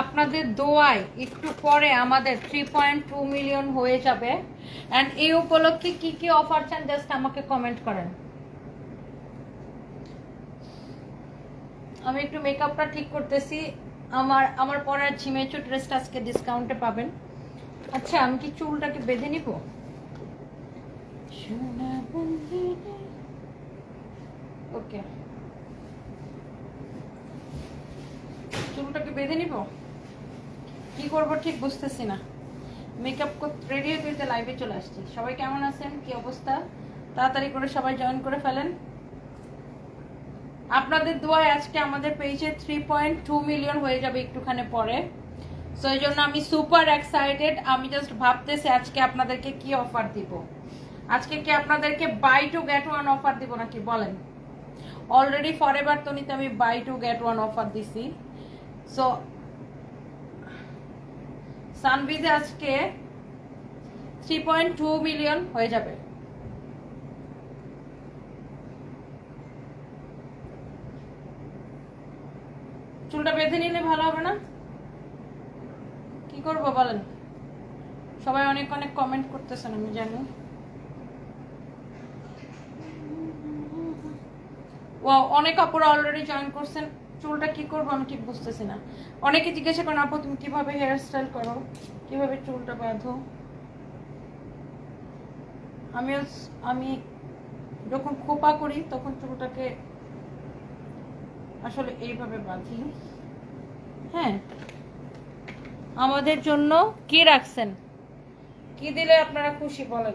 আপনাদের দোয়ায় একটু পরে আমাদের থ্রি পয়েন্ট টু মিলিয়ন হয়ে যাবে। অ্যান্ড এই উপলক্ষে কি কি অফার চান জাস্ট আমাকে কমেন্ট করেন। আমি একটু মেকআপটা ঠিক করতেছি। আমার আমার পরার ঝিমেচু ড্রেসটা আজকে ডিসকাউন্টে পাবেন। আচ্ছা আমি কি চুলটাকে বেঁধে নিব? ওকে চুলটাকে বেঁধে নিব? কি করব ঠিক বুঝতেছি না। মেকআপ করতে রেডি হয়ে হতে লাইভে চলে আসছি সবাই কেমন আছেন? কি অবস্থা? তাড়াতাড়ি করে সবাই জয়েন করে ফেলেন। আপনাদের দোয়ায় আজকে আমাদের পেজে থ্রি পয়েন্ট টু মিলিয়ন হয়ে যাবে একটুখানি পরে। সো এই জন্য আমি সুপার এক্সাইটেড আমি জাস্ট ভাবতেছি আজকে আপনাদেরকে কি অফার দিব। আজকে কি আপনাদেরকে buy two get one offer দিব নাকি? বলেন। অলরেডি ফর এভার তনিতে আমি buy two get one offer দিছি। সো সানবিজে আজকে থ্রি পয়েন্ট টু মিলিয়ন হয়ে যাবে। চুলটা বেঁধে নিলে ভালো হবে না? কি করব বলেন? সবাই অনেক অনেক কমেন্ট করতেছেন, আমি জানি। ও অনেক আপুরা অলরেডি জয়েন করছেন। চুলটা কি করব আমি ঠিক বুঝতেছি না। অনেকে জিজ্ঞাসা করেন, আপু, তুমি কীভাবে হেয়ার স্টাইল করো? কীভাবে চুলটা বাঁধো? আমিও আমি যখন খোপা করি, তখন চুলটাকে আসলে এইভাবে বাঁধি। হ্যাঁ। আমাদের জন্য কি রাখছেন? কি দিলে আপনারা খুশি বলেন?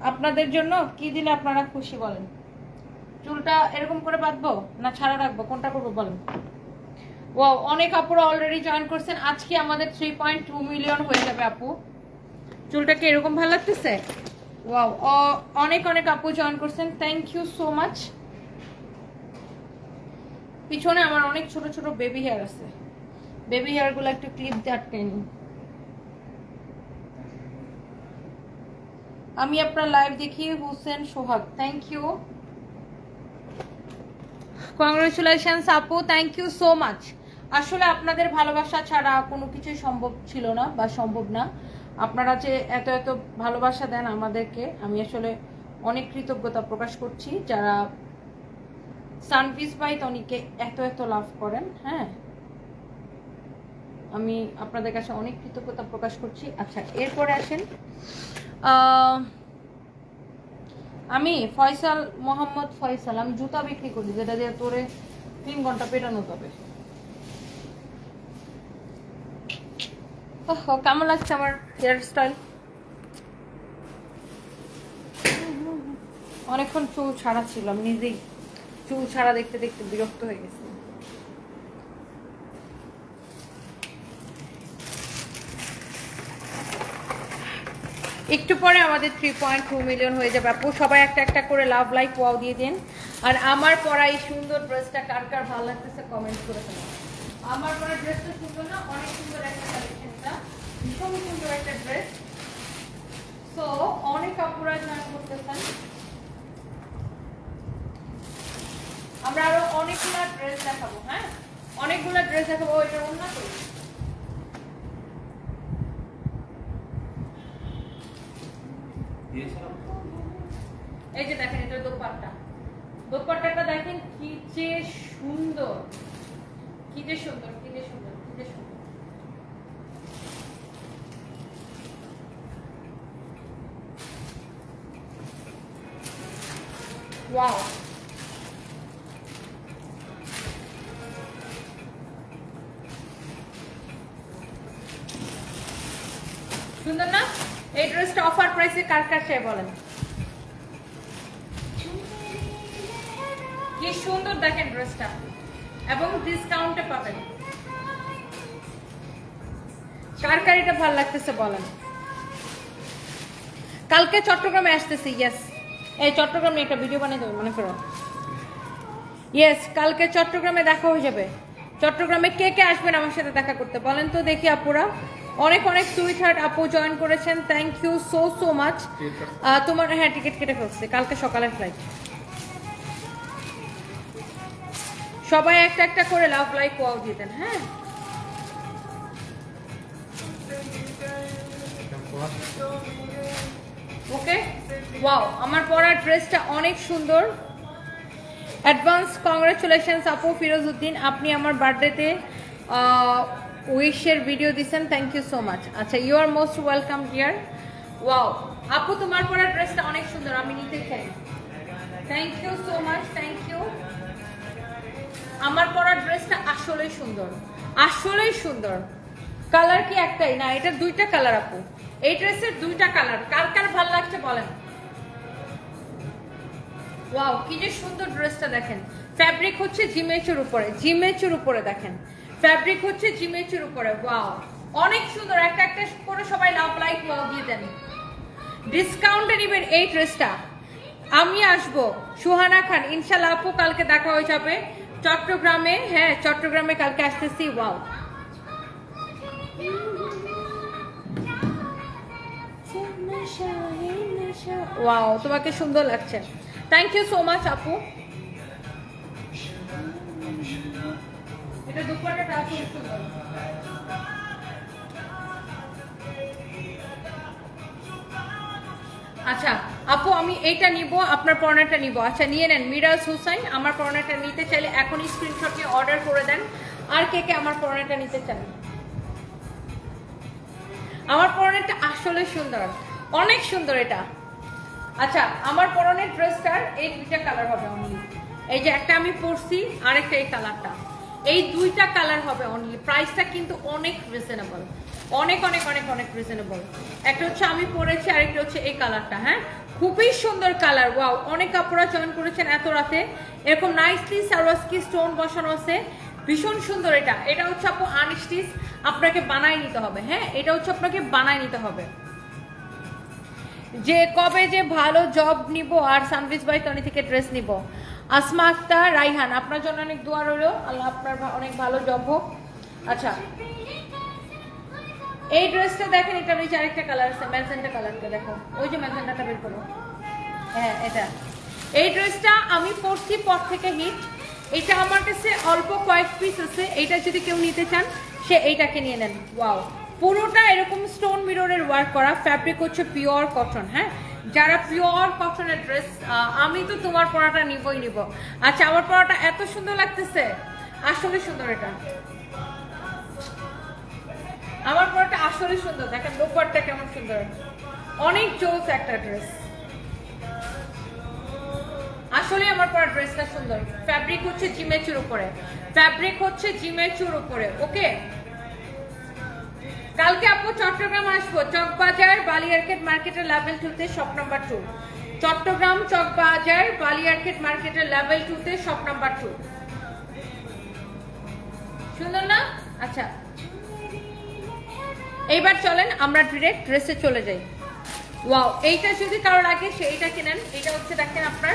আপনাদের জন্য কি দিলে আপনারা খুশি বলেন? চুলটা এরকম করে বাঁধবো না ছাড়া রাখব? কোনটা করব বলেন? ও অনেক আপুরা অলরেডি জয়েন করছেন। আজকে আমাদের থ্রি পয়েন্ট টু মিলিয়ন হয়ে যাবে আপু। চুলটা কি এরকম ভালো লাগতেছে? ওয়াও অনেক অনেক আপু জয়েন করছেন। থ্যাংক ইউ সো মাচ পিছনে আমার অনেক ছোট ছোট বেবি হেয়ার আছে। বেবি হেয়ারগুলো একটু ক্লিপ দিয়ে আটকাই নিই আমি আপনার লাইভ দেখি, Hossain, Sohag. Thank you congratulations আপু থ্যাংক ইউ সো মাচ আসলে আপনাদের ভালোবাসা ছাড়া কোনো কিছুই সম্ভব ছিল না বা সম্ভব না। আপনারা যে এত এত ভালোবাসা দেন আমাদেরকে, আমি আসলে অনেক কৃতজ্ঞতা প্রকাশ করছি। যারা সানফিস বাই তনিকে এত এত লাভ করেন হ্যাঁ? আমি আপনাদের কাছে অনেক কৃতজ্ঞতা প্রকাশ করছি। আচ্ছা এরপরে আসেন আমি ফয়সাল মোহাম্মদ ফয়সাল আমি জুতা বিক্রি করি যেটা দিয়ে তোরে তিন ঘণ্টা পেটানো তবে ওহ, কেমন লাগছে আমার হেয়ার স্টাইল অনেকক্ষণ চুল ছাড়া ছিল আমি নিজেই। চুল ছাড়া দেখতে দেখতে বিরক্ত হয়ে গেছি। একটু পরে আমাদের থ্রি পয়েন্ট টু মিলিয়ন হয়ে যাবে। আপু, সবাই একটা একটা করে লাভ লাইক ওয়াও দিয়ে দিন। আর আমার পরা এই সুন্দর ড্রেসটা কার কার ভালো লাগতেছে কমেন্ট করে ফেলুন আমার পরা ড্রেসটা সুন্দর না, অনেক সুন্দর একটা কালেকশন এটা ভীষণ সুন্দর একটা ড্রেস সো অনেক আপুরা জয়েন করতেছেন। আমরা আরও অনেকগুলা ড্রেস দেখাবো হ্যাঁ? অনেকগুলা ড্রেস দেখাবো এটা অন্য তো? এই যে দেখেন, এটা দোপাট্টা দোপাট্টাটা দেখেন কি যে সুন্দর। কি যে সুন্দর, কি যে সুন্দর, কি যে সুন্দর। ওয়াও সুন্দর না? এই ড্রেসটা অফার প্রাইসে কার কার চাই বলেন? সুন্দর দেখেন ড্রেসটা। এবং ডিসকাউন্টে পাবেন। কার কার এটা ভালো লাগতেছে বলেন? কালকে চট্টগ্রামে আসতেছি ইয়েস এই চট্টগ্রামে একটা ভিডিও বানিয়ে দেবো মনে করো। ইয়েস কালকে চট্টগ্রামে দেখা হয়ে যাবে। চট্টগ্রামে কে কে আসবেন আমার সাথে দেখা করতে? বলেন তো দেখি আপুরা। অনেক অনেক সুইট হার্ট আপু জয়েন করেছেন। Thank you so so much তোমার হ্যাঁ টিকিট কেটে ফেলছে। কালকে সকালের ফ্লাইট সবাই একটা একটা করে লাভ লাইক ওয়াও দিয়ে দেন হ্যাঁ? ওকে ওয়াও আমার পরার ড্রেসটা অনেক সুন্দর। অ্যাডভান্স কংগ্রেচুলেশনস আপু ফিরোজ উদ্দিন আপনি আমার বার্থডেতে উইশের ভিডিও দিছেন থ্যাংক ইউ সো মাচ আচ্ছা you are most welcome dear wow আপু, তোমার পরা ড্রেসটা অনেক সুন্দর, আমি নিতে চাই। Thank you so much thank you আমার পরা ড্রেসটা আসলেই সুন্দর। আসলেই সুন্দর। কালার কি একটাই? না, এটা দুইটা কালার আপু। এই ড্রেসের দুইটা কালার কার কার ভালো লাগছে বলেন? ওয়াও কি যে সুন্দর ড্রেসটা দেখেন। ফ্যাব্রিক হচ্ছে জিমেচের উপরে জিমেচের উপরে দেখেন। ফ্যাব্রিক হচ্ছে জিমেচের উপরে ওয়াও অনেক সুন্দর, একটা একটা করে সবাই লাভ লাইক ওয়াও দিয়ে দেন। ডিসকাউন্টে নেবেন এই ড্রেসটা। আমি আসব, সুহানা খান। ইনশাল্লাহ আপু কালকে দেখা হয়ে যাবে। চট্টগ্রামে হ্যাঁ চট্টগ্রামে কালকে আসতেছি ওয়াও ওয়াও তোমাকে সুন্দর লাগছে। থ্যাংক ইউ সো মাচ আপু। এটা আচ্ছা আপু, আমি এইটা নিব, আপনার পড়াটা নিব। আচ্ছা নিয়ে নেন, মিরাজ হুসাইন, আমার পড়াটা নিতে চাইলে এখনই স্ক্রিনশট নিয়ে অর্ডার করে দেন। আর কে কে আমার পড়াটা নিতে চান? আমার পরনেরটা আসলে সুন্দর। অনেক সুন্দর এটা। আচ্ছা আমার পরনের ড্রেসটার এই দুইটা কালার হবে অনলি এই যে একটা আমি পরছি, আরেকটা এই কালারটা এই দুইটা কালার হবে অনলি প্রাইসটা কিন্তু অনেক রিজনেবল অনেক অনেক অনেক অনেক রিজনেবল একটা হচ্ছে আমি পরেছি, আরেকটা হচ্ছে এই কালারটা হ্যাঁ? খুবই সুন্দর কালার ওয়াও অনেক কাপড়া চয়ন করেছেন এত রাতে। এরকম নাইসলি সারওয়াসকি স্টোন বসানো আছে। ভীষণ সুন্দর এটা। এটা হচ্ছে আপু আনস্টিচ আপনাকে বানাই নিতে হবে হ্যাঁ? এটা হচ্ছে আপনাকে বানাই নিতে হবে। যে কবে যে ভালো জব নিব আর সানভিস বাই তনি থেকে ড্রেস নিব। আসমা আক্তার, রাইহান, আপনার জন্য অনেক দোয়া রইল। আল্লাহ আপনার অনেক ভালো জব হোক। আচ্ছা। এই ড্রেসটা দেখেন, এটা নিচে আরেকটা কালার আছে ম্যাজেন্টা কালারটা দেখো। ওই যে ম্যাজেন্টাটা বের করো। হ্যাঁ এটা। এই ড্রেসটা আমি পরছি পর থেকে হিট। এটা আমার কাছে অল্প কয়েক পিস আছে। এটা যদি কেউ নিতে চান, সে এইটাকে নিয়ে নেন। ওয়াও পুরোটা এরকম স্টোন মিররের ওয়ার্ক করা। ফ্যাব্রিক হচ্ছে পিওর কটন হ্যাঁ? যারা পিওর কটনের ড্রেস আমি তো তোমার পরাটা নিবই নিব। আচ্ছা আমার পরাটা এত সুন্দর লাগতেছে। আসলে সুন্দর এটা। আমার পরাটা আসলে সুন্দর। দেখেন লোপারটা কেমন সুন্দর। অনেক জোস একটা ড্রেস আসলে আমার পরা ড্রেসটা সুন্দর। ফ্যাব্রিক হচ্ছে জিমেচুর উপরে। ফ্যাব্রিক হচ্ছে জিমেচুর উপরে, ওকে? কালকে আপু চট্টগ্রাম আসব। চকবাজার বালিয়ারকেট মার্কেটের লেভেল টুতে shop number two Chattogram Chawkbazar বালিয়ারকেট মার্কেটের লেভেল টুতে শপ নাম্বার টু সুন্দর না? আচ্ছা। এইবার চলেন আমরা ডিরেক্ট ড্রেসে চলে যাই। ওয়াও এইটা যদি কারও লাগে সেইটা কিনেন। এটা হচ্ছে দেখেন আপনার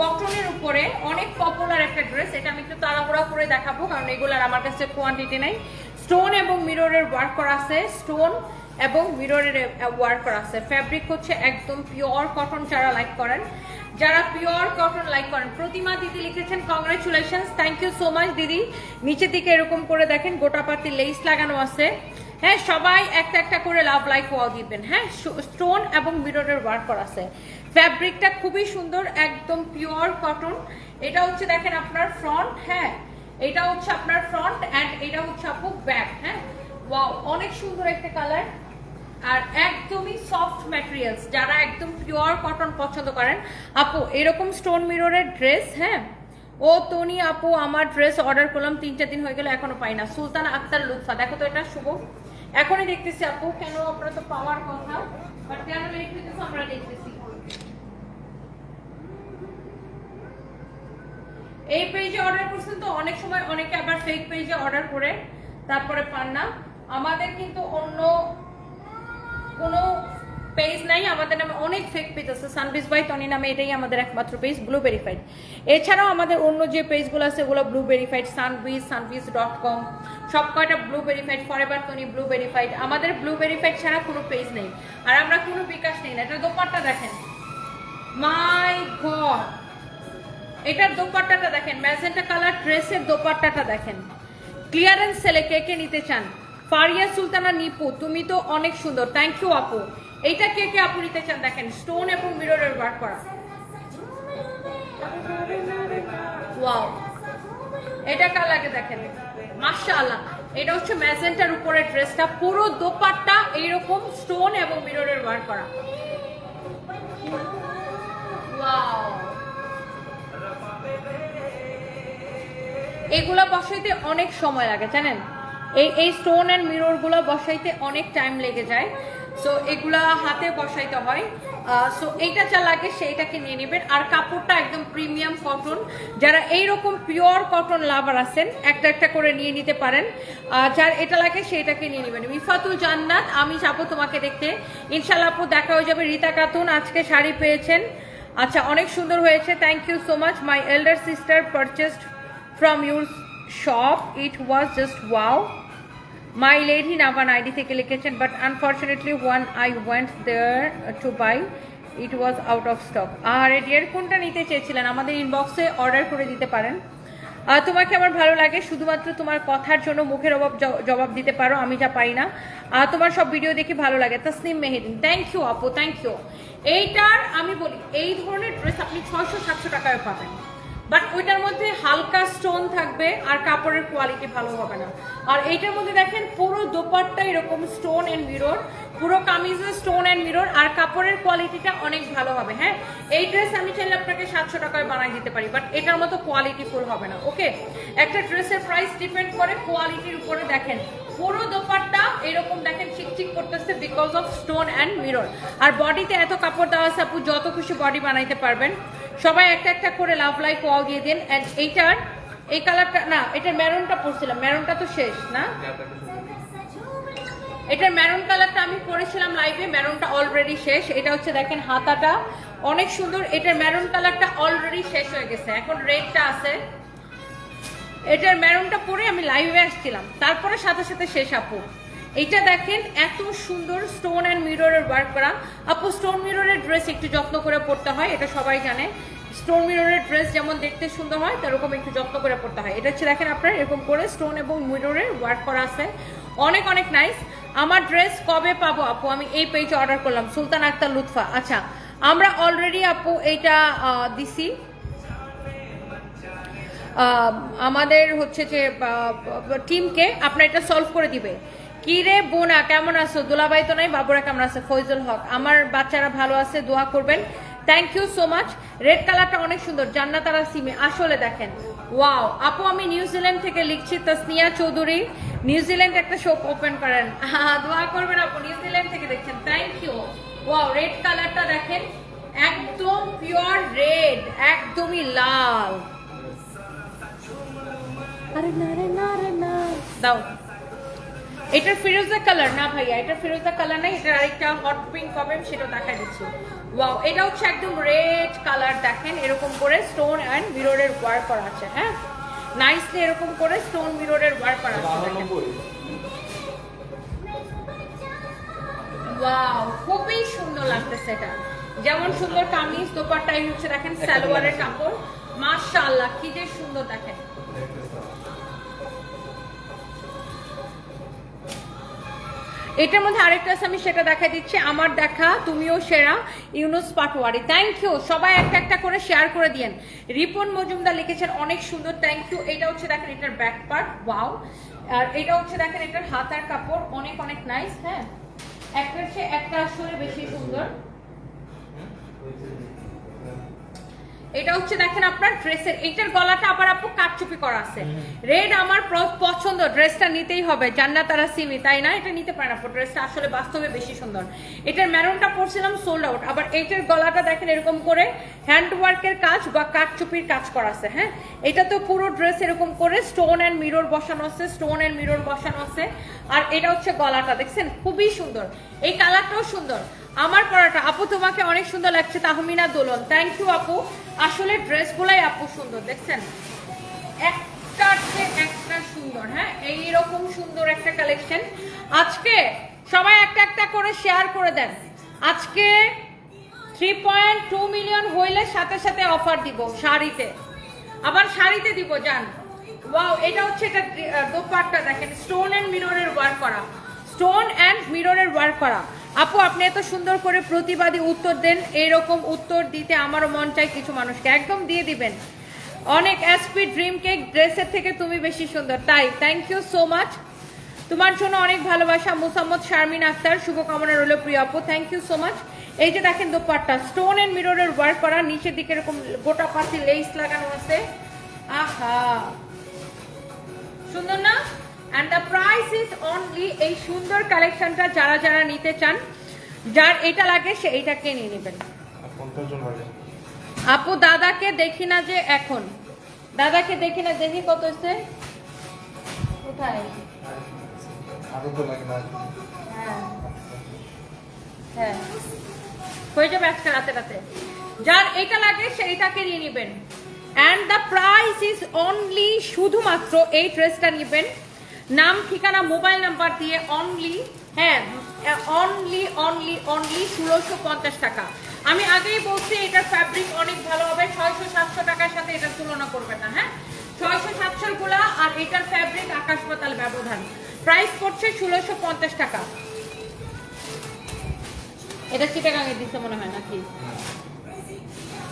কটনের উপরে অনেক পপুলার একটা ড্রেস এটা আমি একটু তাড়াহুড়া করে দেখাবো, কারণ এগুলার আমার কাছে কোয়ান্টিটি নাই। স্টোন এবং মিররের ওয়ার্ক করা আছে স্টোন এবং মিররের ওয়ার্ক করা আছে। ফ্যাব্রিক হচ্ছে একদম পিওর কটন যারা লাইক করেন। যারা পিওর কটন লাইক করেন, প্রতিমা দিদি লিখেছেন congratulation thank you so much দিদি। নিচের দিকে এরকম করে দেখেন, গোটা গোটাপাতি লেস লাগানো আছে। হ্যাঁ সবাই একটা একটা করে লাভ লাইক ওয়াও দিবেন। হ্যাঁ স্টোন এবং মিররের ওয়ার্ক করা আছে। ফ্যাব্রিকটা খুবই সুন্দর, একদম পিওর কটন এটা হচ্ছে দেখেন আপনার ফ্রন্ট হ্যাঁ এটা হচ্ছে আপনার ফ্রন্ট অ্যান্ড এটা হচ্ছে আপু ব্যাক হ্যাঁ। ওয়াও অনেক সুন্দর একটা কালার আর একদমই সফট ম্যাটেরিয়ালস যারা একদম পিওর কটন পছন্দ করেন। আপু, এরকম স্টোন মিররের ড্রেস হ্যাঁ। ও, তনি, আপু, আমার ড্রেস অর্ডার করলাম তিন চার দিন হয়ে গেল, এখনও পাই না। সুলতান আক্তার লুৎফা, দেখো তো এটা, শুভ। এখনই দেখতেছি আপু, কেন আপনার তো পাওয়ার কথা বাট কেন লেট আমরা দেখতেছি। এই পেজে অর্ডার করছেন তো, অনেক সময় অনেকে আবার ফেক পেজে অর্ডার করে, তারপরে পান না। আমাদের কিন্তু অন্য কোনো পেজ নাই, আমাদের নামে অনেক ফেক পেজ আছে। সানবিস বাই টনি নামে এটাই আমাদের একমাত্র পেজ ব্লু ভেরিফাইড এছাড়াও আমাদের অন্য যে পেজগুলো আছে, ওগুলো ব্লু ভেরিফাইড সানবিস সানবিস ডট কম সব কয়টা blue verified forever Tony blue verified আমাদের ব্লু ভেরিফাইড ছাড়া কোনো পেজ নেই। আর আমরা কোনো বিকাশ নেই না। এটা দোপারটা দেখেন। মাই গড এটার দোপাট্টাটা দেখেন। ম্যাজেন্টা কালার, ড্রেসের দোপাট্টাটা দেখেন। ক্লিয়ারেন্স সেলে কে কে নিতে চান? ফারিয়া সুলতানা নিপু, তুমি তো অনেক সুন্দর। থ্যাংক ইউ আপু। এইটা কে কে আপু নিতে চান? দেখেন স্টোন এবং মিররের ওয়ার্ক করা। ওয়াও এটা কালাকে দেখেন? মাশাআল্লাহ। এটা হচ্ছে ম্যাজেন্টার উপরে ড্রেসটা পুরো দোপাট্টা এইরকম স্টোন এবং মিররের ওয়ার্ক করা। ওয়াও এগুলা বসাইতে অনেক সময় লাগে, জানেন? এই এই স্টোন অ্যান্ড মিররগুলো বসাইতে অনেক টাইম লেগে যায়। সো এগুলা হাতে বসাইতে হয়। সো এইটা যা লাগে সেইটাকে নিয়ে নেবেন। আর কাপড়টা একদম প্রিমিয়াম কটন যারা এইরকম পিওর কটন লাভার আছেন, একটা একটা করে নিয়ে নিতে পারেন। যার এটা লাগে সেইটাকে নিয়ে নেবেন। মিফাতুল জান্নাত, আমি যাব তোমাকে দেখতে। ইনশাল্লাহ আপু, দেখা হয়ে যাবে রীতা খাতুন। আজকে শাড়ি পেয়েছেন। আচ্ছা অনেক সুন্দর হয়েছে। Thank you so much my elder sister purchased from your shop it was just wow. My lady নাভান আইডি থেকে লিখেছেন but unfortunately one I went there to buy it was out of stock R dear কোনটা নিতে চেয়েছিলেন? আমাদের ইনবক্সে order করে দিতে পারেন। তোমাকে আমার ভালো লাগে, শুধুমাত্র তোমার কথার জন্য মুখের অভাব জবাব দিতে পারো, আমি যা পাই না। তোমার সব ভিডিও দেখে ভালো লাগে। তাসনিম মেহেদিন থ্যাংক ইউ আপু থ্যাংক ইউ এইটার আমি বলি, এই ধরনের ড্রেস আপনি ছয়শো, সাতশো টাকায় পাবেন। বাট ওইটার মধ্যে হালকা স্টোন থাকবে আর কাপড়ের কোয়ালিটি ভালো হবে না। আর এইটার মধ্যে দেখেন পুরো দোপাট্টা এরকম স্টোন অ্যান্ড মিরর পুরো কামিজের স্টোন অ্যান্ড মিরর আর কাপড়ের কোয়ালিটিটা অনেক ভালো হবে হ্যাঁ? এই ড্রেস আমি চাইলে আপনাকে সাতশো টাকায় বানাই দিতে পারি বাট এটার মতো কোয়ালিটি ফুল হবে না ওকে একটা ড্রেসের প্রাইস ডিপেন্ড করে কোয়ালিটির উপরে দেখেন। পুরো দোপাট্টা এরকম দেখেন চিকচিক করতেছে because of stone and mirror আর বডিতে এত কাপড় দেওয়া আছে আপু, যত খুশি বডি বানাইতে পারবেন। সবাই একটা একটা করে লাভ লাইক ওয়াও দিয়ে দিন। অ্যান্ড এইটার, এই কালারটা না, এটার ম্যারনটা পরছিলাম। ম্যারনটা তো শেষ, না? এটার ম্যারুন কালারটা আমি পরেছিলাম লাইভে ম্যারুনটা অলরেডি শেষ। এটা হচ্ছে দেখেন হাতাটা। অনেক সুন্দর, এটার ম্যারুন কালারটা অলরেডি শেষ হয়ে গেছে। এখন রেডটা আছে। এটার ম্যারুনটা পরে আমি লাইভে আসছিলাম। তারপরে সাথে সাথে শেষ আপু। এইটা দেখেন, এত সুন্দর স্টোন অ্যান্ড মিররের ওয়ার্ক করা। আপু স্টোন মিররের ড্রেস একটু যত্ন করে পড়তে হয়, এটা সবাই জানে। স্টোন মিররের ড্রেস যেমন দেখতে সুন্দর হয়, তেরকম একটু যত্ন করে পড়তে হয়। এটা হচ্ছে দেখেন আপনার, এরকম করে স্টোন এবং মিররের ওয়ার্ক করা আছে। অনেক অনেক নাইস আমার ড্রেস কবে পাবো আপু? আমি এই পেজে অর্ডার করলাম, সুলতান আক্তার লুৎফা। আচ্ছা আমরা অলরেডি আপু এইটা দিছি। আমাদের হচ্ছে যে টিমকে আপনার এটা সলভ করে দিবে। কি রে বোনা, কেমন আছো? দুলাভাই তো নাই, বাবুরা কেমন আছে? ফৈজুল হক, আমার বাচ্চারা ভালো আছে, দোয়া করবেন। Thank you so much red কালারটা অনেক সুন্দর জান্নাতারা সিমে আসলে দেখেন ওয়াও আপু আমি নিউজিল্যান্ড থেকে লিখছি, তাসনিয়া চৌধুরী। নিউজিল্যান্ড একটা শপ ওপেন করেন। দোয়া করবেন আপু নিউজিল্যান্ড থেকে দেখছেন। থ্যাংক ইউ ওয়াও রেড কালারটা দেখেন, একদম পিওর রেড একদমই লাল। আরে না রে না রে না। দাও। এটার ফিরোজা কালার না ভাইয়া এটার ফিরোজা কালার নাই এটার আরেকটা হট পিঙ্ক হবে সেটা দেখাই দিচ্ছি। ওয়াও এটা হচ্ছে একদম রেড কালার দেখেন এরকম করে স্টোন অ্যান্ড মিররের ওয়ার্ক করা আছে হ্যাঁ? নাইসলি এরকম করে স্টোন মিররের ওয়ার্ক করা আছে ওয়াও খুবই সুন্দর লাগতেছে এটা। যেমন সুন্দর কামিজ দোপাট্টাই হচ্ছে দেখেন সালোয়ারের কাপড়। মাশাআল্লাহ কি যে সুন্দর দেখেন। এটার মধ্যে আরেকটা আছে, আমি সেটা দেখা দিচ্ছি। আমার দেখা, তুমিও সেরা। ইউনুস পাটোয়ারি থ্যাংক ইউ সবাই একটা একটা করে শেয়ার করে দিয়েন। রিপন মজুমদার লিখেছেন, অনেক সুন্দর থ্যাংক ইউ এটা হচ্ছে দেখেন এটার ব্যাক পার্ট ওয়াও আর এটা হচ্ছে দেখেন এটার হাতার কাপড়, অনেক অনেক নাইস হ্যাঁ। একটা হচ্ছে একটা আসলে বেশি সুন্দর। এটা হচ্ছে দেখেন আপনার ড্রেসের, এইটার গলাটা আবার আপু কাটচুপি করা আছে। রেড আমার পছন্দ, ড্রেসটা নিতেই হবে। জান্নাতারা সিমি তাই না? এটা নিতে পারেন আপু, ড্রেসটা আসলে বাস্তবে বেশি সুন্দর। এটার ম্যারনটা পরছিলাম সোল্ড আউট আবার এইটার গলাটা দেখেন এরকম করে হ্যান্ড ওয়ার্কের কাজ বা কাটচুপির কাজ করা আছে হ্যাঁ? এটা তো পুরো ড্রেস এরকম করে স্টোন অ্যান্ড মিরর বসানো আছে স্টোন অ্যান্ড মিরর বসানো আছে। আর এটা হচ্ছে গলাটা, দেখছেন? খুবই সুন্দর। এই কালারটাও সুন্দর। আমার পরাটা। আপু, তোমাকে অনেক সুন্দর লাগছে। তাহমিনা দোলন। থ্যাংক ইউ আপু। আসলে ড্রেসগুলাই আপু সুন্দর, দেখছেন? একটার একটা সুন্দর হ্যাঁ? এইরকম সুন্দর একটা কালেকশন আজকে সবাই একটা একটা করে শেয়ার করে দেন। আজকে থ্রি পয়েন্ট টু মিলিয়ন হইলে সাথে সাথে অফার দিব শাড়িতে। আবার শাড়িতে দিব, জান। ওয়াও এটা হচ্ছে এটা দোপাট্টা, দেখেন। স্টোন এন্ড মিররের ওয়ার্ক করা। স্টোন অ্যান্ড মিররের ওয়ার্ক করা। আপু, আপনি এত সুন্দর করে প্রতিবাদী উত্তর দেন, এইরকম উত্তর দিতে আমারও মন চাই কিছু মানুষকে। একদম দিয়ে দিবেন। অনেক এসপি ড্রিম কেক ড্রেসের থেকে তুমি বেশি সুন্দর। তাই থ্যাংক ইউ সো মাচ তোমার জন্য অনেক ভালোবাসা, মুসাম্মদ শারমিন আক্তার, শুভকামনা রইল প্রিয় আপু থ্যাংক ইউ সো মাচ এই যে দেখেন দোপাট্টা স্টোন এন্ড মিররের ওয়ার্ক করা, নিচের দিকে এরকম গোটা পাতি লেস লাগানো আছে। আহা! সুন্দর না? And the price is only এই সুন্দর কালেকশনটা যারা যারা নিতে চান যার এটা লাগে সে এইটাকে নিয়ে নেবেন। আপু দাদাকে দেখি না যে এখন। দাদাকে দেখি না দেখি কত হচ্ছে। কোথায়? হ্যাঁ হ্যাঁ। হয়ে যাবে আজকে রাতে রাতে। যার এটা লাগে সেইটাকে নিয়ে নেবেন। And the price is only শুধুমাত্র এই ড্রেসটা নেবেন। নাম, ঠিকানা, মোবাইল নাম্বার দিয়ে অনলি হ্যাঁ অনলি অনলি অনলি ষোলোশো পঞ্চাশ টাকা। আমি আগেই বলছি, এটার ফ্যাব্রিক অনেক ভালো হবে, ছয়শো সাতশো টাকার সাথে এটার তুলনা করবেন না হ্যাঁ? ছয়শো সাতশোরগুলা আর এটার ফ্যাব্রিক আকাশ পাতাল ব্যবধান। প্রাইস পড়ছে ষোলোশো পঞ্চাশ টাকা। এটা চিটাগাঙে দিচ্ছে মনে হয় নাকি?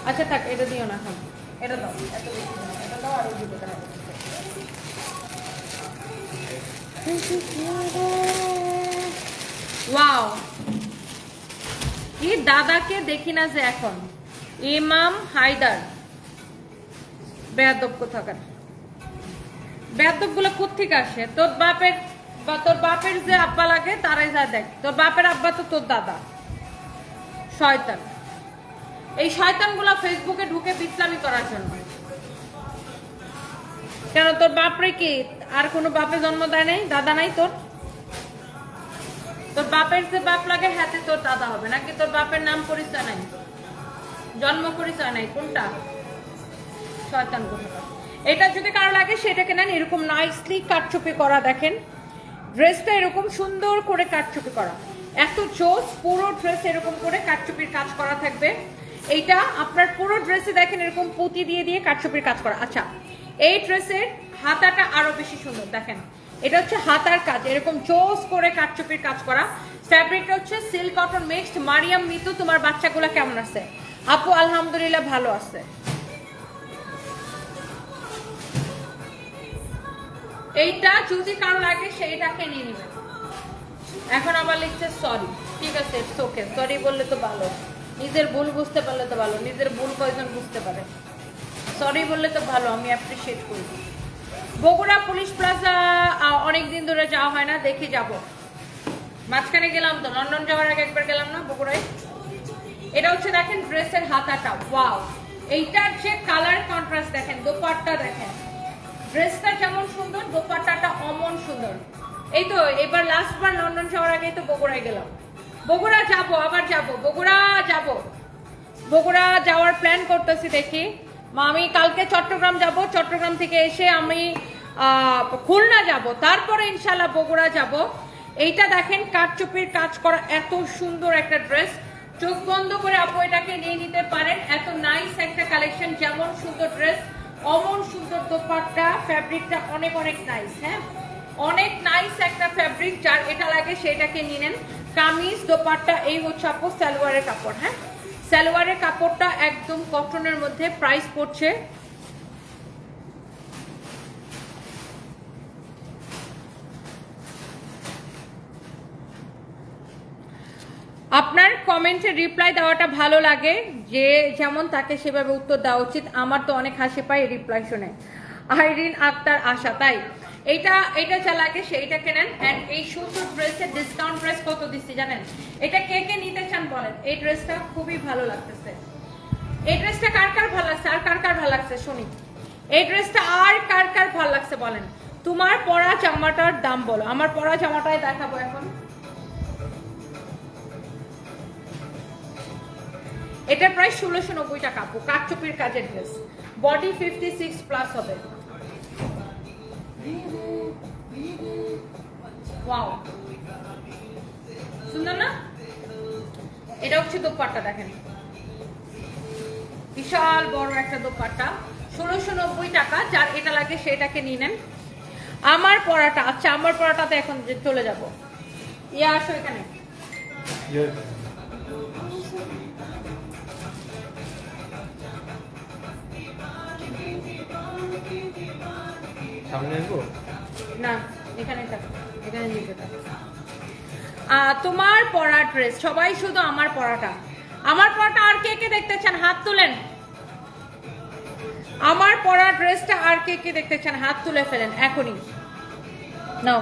আচ্ছা থাক, এটা দিও না এখন। এটা দাও, এত। এটা দাও আর ওয়াও কি দাদাকে দেখি না যে এখন। ইমাম হায়দার। বেয়াদব কোথাকার বেয়াদবগুলো কোথেকে আসে? তোর বাপের বা তোর বাপের যে আব্বা লাগে, তারাই যা দেখ। তোর বাপের আব্বা তো তোর দাদা। শয়তান। এই শয়তানগুলো ফেসবুকে ঢুকে বিশ্রামি করার জন্য। কেন তোর বাপরে কি? আর কোনো বাপে জন্ম দেয় নাই? দাদা নাই তোর? তোর বাপের যে বাপ লাগে হাতে তোর দাদা হবে। নাকি তোর বাপের নাম পরিচয় নাই? জন্ম পরিচয় নাই। কোনটা? শয়তান এটা যদি কারও লাগে সেটাকে নেন। এরকম নাইসলি কাটচুপি করা, দেখেন। ড্রেসটা এরকম সুন্দর করে কাটচুপি করা। এত জোস, পুরো ড্রেস এরকম করে কাটচুপির কাজ করা থাকবে। এইটা আপনার পুরো ড্রেসে দেখেন, এরকম পুঁতি দিয়ে দিয়ে কাটচুপির কাজ করা। আচ্ছা এই ড্রেসের হাতাটা আরও বেশি সুন্দর, দেখেন। এটা হচ্ছে হাতার কাজ, এরকম জোস করে কাটচুপির কাজ করা। ফ্যাব্রিকটা হচ্ছে silk cotton mixed Mariam, Mitu, তোমার বাচ্চাগুলো কেমন আছে? আপু, আলহামদুলিল্লাহ ভালো আছে। এইটা যদি কারও লাগে, সেইটাকে নিয়ে নেবেন। এখন আবার লিখছে সরি ঠিক আছে ওকে সরি বললে তো ভালো। নিজের ভুল বুঝতে পারলে তো ভালো। নিজের ভুল কয়জন বুঝতে পারে? সরি বললে তো ভালো, আমি অ্যাপ্রিসিয়েট করি। বগুড়া পুলিশ প্লাজা অনেক দিন ধরে যাওয়া হয় না, দেখি যাব। মাঝখানে গেলাম তো, লন্ডন যাওয়ার আগে একবার গেলাম না বগুড়ায়? এটা হচ্ছে দেখেন ড্রেসের হাতাটা, ওয়াও। এইটার যে কালার কন্ট্রাস্ট দেখেন, দোপাট্টা দেখেন। ড্রেসটা যেমন সুন্দর, দোপাট্টাটা অমন সুন্দর। এই তো, এবার লাস্ট বার লন্ডন যাওয়ার আগেই তো বগুড়ায় গেলাম। বগুড়া যাব, আবার যাব, বগুড়া যাব। বগুড়া যাওয়ার প্ল্যান করতেছি দেখি। আমি কালকে চট্টগ্রাম যাব, চট্টগ্রাম থেকে এসে আমি খুলনা যাব, তারপরে ইনশাল্লাহ বগুড়া যাব। এইটা দেখেন কাঠচুপির কাজ করা এত সুন্দর একটা ড্রেস। চোখ বন্ধ করে আপু এটাকে নিয়ে নিতে পারেন। এত নাইস একটা কালেকশন যেমন সুন্দর ড্রেস, অমন সুন্দর দোপাট্টা ফ্যাব্রিকটা অনেক অনেক নাইস হ্যাঁ? অনেক নাইস একটা ফ্যাব্রিক যার এটা লাগে সেটাকে নিয়ে নেন। কামিজ, দোপাট্টা, এই হচ্ছে আপু সালোয়ারের কাপড় হ্যাঁ? সালোয়ারের কাপড়টা একদম কটনের মধ্যে প্রাইস পড়ছে। আপনার কমেন্টে রিপ্লাই দেওয়াটা ভালো লাগে। যে যেমন তাকে সেভাবে উত্তর দেওয়া উচিত, আমার তো অনেক হাসি পাই রিপ্লাই শুনে। আইরিন আক্তার আশা, তাই? এইটা এটা যা লাগে সেইটা কেনেন। অ্যান্ড এই সুন্দর ড্রেসের ডিসকাউন্ট প্রাইস কত দিচ্ছি জানেন? এটা কে এই ড্রেসটা খুবই ভালো লাগতেছে। এই ড্রেসটা কার কার ভালো লাগছে? আর কার কার ভালো লাগছে? শুনি। এই ড্রেসটা আর কার কার ভালো লাগছে বলেন? তোমার পরা জামাটার দাম বলো। আমার পরা জামাটাই দেখাবো এখন। এটা প্রায় ষোলোশো নব্বই টাকা, আপু। কাকচুপির কাজের dress. Body fifty six plus হবে। ওয়াও সুন্দর না? এটা হচ্ছে দোপাট্টা দেখেন। বিশাল বড় একটা দোপাট্টা ষোলোশো নব্বই টাকা যার এটা লাগে সেটাকে নিয়ে নেন। আমার পড়াটা আচ্ছা আমার পড়াটাতে এখন চলে যাব। ইয়ে আসো এখানে। সামনে না এখানে থাকো এখানে নিতে থাকো। তোমার পড়া ড্রেস সবাই শুধু আমার পড়াটা আমার পড়াটা আর কে কে দেখতে চান? হাত তুলেন। আমার পড়া ড্রেসটা আর কে কে দেখতে চান? হাত তুলে ফেলেন, এখনই। নাও।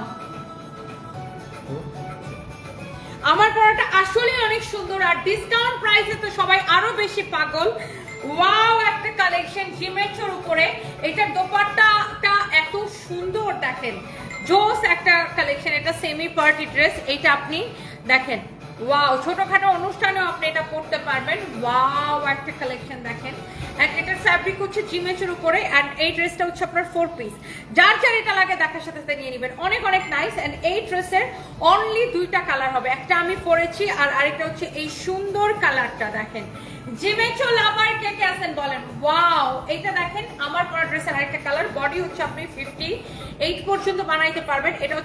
আমার পড়াটা আসলে অনেক সুন্দর, আর ডিসকাউন্ট প্রাইসে তো সবাই আরও বেশি পাগল। ওয়াও একটা কালেকশন জিমেচোর উপরে। এটার দোপাট্টাটা এত সুন্দর, দেখেন। জোস একটা কালেকশন এটা সেমি পার্টি ড্রেস এটা আপনি দেখেন। ওয়াও ছোটখাটো অনুষ্ঠানেও আপনি এটা পড়তে পারবেন। ওয়াও একটা কালেকশন দেখেন। And এটার ফ্যাব্রিক হচ্ছে জিমেচের উপরে অ্যান্ড এই ড্রেসটা হচ্ছে আপনার ফোর পিস যার যার এটা লাগে দেখার সাথে সাথে নিয়ে নেবেন। অনেক অনেক নাইস অ্যান্ড এই ড্রেসের অনলি দুইটা কালার হবে। একটা আমি পরেছি, আর আরেকটা হচ্ছে এই সুন্দর কালারটা দেখেন। জিমেচো লাভার কে কে আছেন বলেন। ওয়াও এটা দেখেন, আমার পরা ড্রেসের আরেকটা কালার বডি হচ্ছে আপনি ফিফটি এইট পর্যন্ত বানাইতে পারবেন। এটা হচ্ছে